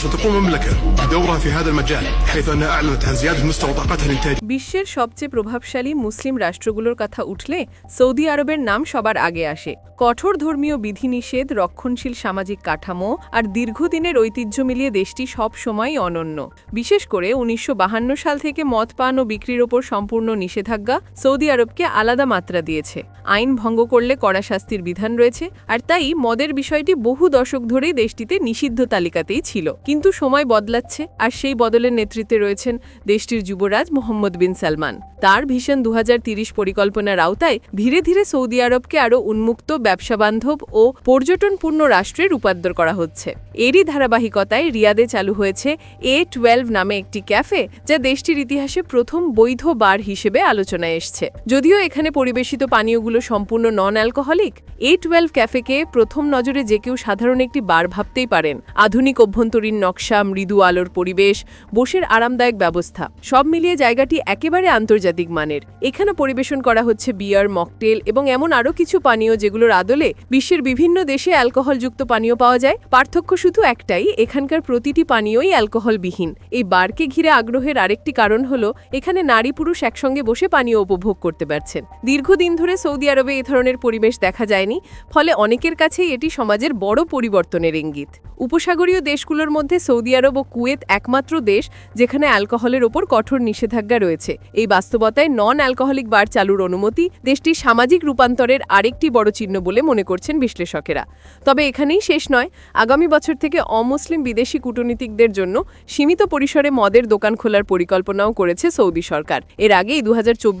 ستقوم المملكة بدورها في هذا المجال حيث أنها أعلنت عن زيادة مستوى طاقتها الإنتاجية বিশ্বের সবচেয়ে প্রভাবশালী মুসলিম রাষ্ট্রগুলোর কথা উঠলে সৌদি আরবের নাম সবার আগে আসে কঠোর ধর্মীয় বিধিনিষেধ রক্ষণশীল সামাজিক কাঠামো আর দীর্ঘদিনের ঐতিহ্য মিলিয়ে দেশটি সব সময়ই অনন্য বিশেষ করে উনিশশো সাল থেকে মদ পান ও বিক্রির ওপর সম্পূর্ণ নিষেধাজ্ঞা সৌদি আরবকে আলাদা মাত্রা দিয়েছে আইন ভঙ্গ করলে কড়া শাস্তির বিধান রয়েছে আর তাই মদের বিষয়টি বহু দশক ধরেই দেশটিতে নিষিদ্ধ তালিকাতেই ছিল কিন্তু সময় বদলাচ্ছে আর সেই বদলের নেতৃত্বে রয়েছেন দেশটির যুবরাজ মোহাম্মদ বিন সালমান। তার ভীষণ দু পরিকল্পনার আওতায় ধীরে ধীরে সৌদি আরবকে আরও উন্মুক্ত ব্যবসাবান্ধব ও পর্যটনপূর্ণ রাষ্ট্রে রূপান্তর করা হচ্ছে। এরই ধারাবাহিকতায় রিয়াদে চালু হয়েছে এ টুয়েলভ নামে একটি ক্যাফে যা দেশটির ইতিহাসে প্রথম বৈধ বার হিসেবে আলোচনায় এসছে। যদিও এখানে পরিবেশিত পানীয়গুলো সম্পূর্ণ নন অ্যালকোহলিক এ টুয়েলভ ক্যাফেকে প্রথম নজরে যে কেউ সাধারণ একটি বার ভাবতেই পারেন। আধুনিক অভ্যন্তরীণ নকশা, মৃদু আলোর পরিবেশ, বসের আরামদায়ক ব্যবস্থা, সব মিলিয়ে জায়গাটি একেবারে আন্তর্জাতিক মানের। এখানে পরিবেশন করা হচ্ছে বিয়ার, মকটেল এবং এমন আরও কিছু পানীয় যেগুলোর আদলে বিশ্বের বিভিন্ন দেশে অ্যালকোহলযুক্ত পানীয় পাওয়া যায়। পার্থক্য শুধু একটাই, এখানকার প্রতিটি পানীয়ই অ্যালকোহলবিহীন। এই বারকে ঘিরে আগ্রহের আরেকটি কারণ হলো, এখানে নারী পুরুষ একসঙ্গে বসে পানীয় উপভোগ করতে পারছেন। দীর্ঘদিন ধরে সৌদি আরবে এ ধরনের পরিবেশ দেখা যায়নি, ফলে অনেকের কাছেই এটি সমাজের বড় পরিবর্তনের ইঙ্গিত। উপসাগরীয় দেশগুলোর মধ্যে সৌদি আরব ও কুয়েত একমাত্র দেশ যেখানে অ্যালকোহলের ওপর কঠোর নিষেধাজ্ঞা রয়েছে। এই বাস্তবতায় নন অ্যালকোহলিক বার চালুর অনুমতি দেশটির সামাজিক রূপান্তরের আরেকটি বড় চিহ্ন বলে মনে করছেন বিশ্লেষকেরা। তবে এখানেই শেষ নয়, আগামী বছর থেকে অমুসলিম বিদেশি কূটনীতিকদের জন্য সীমিত পরিসরে মদের দোকান খোলার পরিকল্পনাও করেছে সৌদি সরকার। এর আগেই দু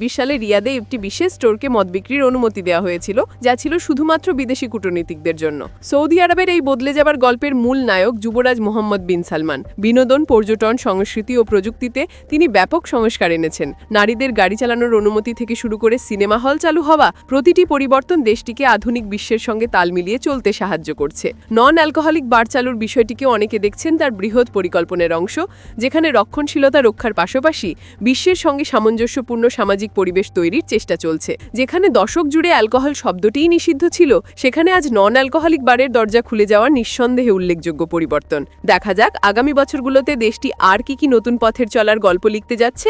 সালে রিয়াদে একটি বিশেষ স্টোরকে মদ বিক্রির অনুমতি দেওয়া হয়েছিল, যা ছিল শুধুমাত্র বিদেশি কূটনীতিকদের জন্য। সৌদি আরবের এই বদলে যাবার গল্পের মূল নায়ক যুবরাজ মোহাম্মদ বিন সালমান। বিনোদন, পর্যটন, সংস্কৃতি ও প্রযুক্তিতে তিনি ব্যাপক সংস্কার এনেছেন। নারীদের গাড়ি চালানোর অনুমতি থেকে শুরু করে সিনেমা হল চালু হওয়া প্রতিটি পরিবর্তন দেশটিকে আধুনিক বিশ্বের সঙ্গে তাল মিলিয়ে চলতে সাহায্য করছে। নন অ্যালকোহলিক বার চালুর বিষয়টিকে অনেকে দেখছেন তার বৃহৎ পরিকল্পনার অংশ, যেখানে রক্ষণশীলতা রক্ষার পাশাপাশি বিশ্বের সঙ্গে সামঞ্জস্যপূর্ণ সামাজিক পরিবেশ তৈরির চেষ্টা চলছে। যেখানে দশক জুড়ে অ্যালকোহল শব্দটিই নিষিদ্ধ ছিল, সেখানে আজ নন অ্যালকোহলিক বারের দরজা খুলে যাওয়ার নিঃসন্দেহে উল্লেখযোগ্য পরিবর্তন। দেখা যাক। আগামী বছরগুলোতে দেশটি আর কি কি নতুন পথের চলার গল্প লিখতে যাচ্ছে?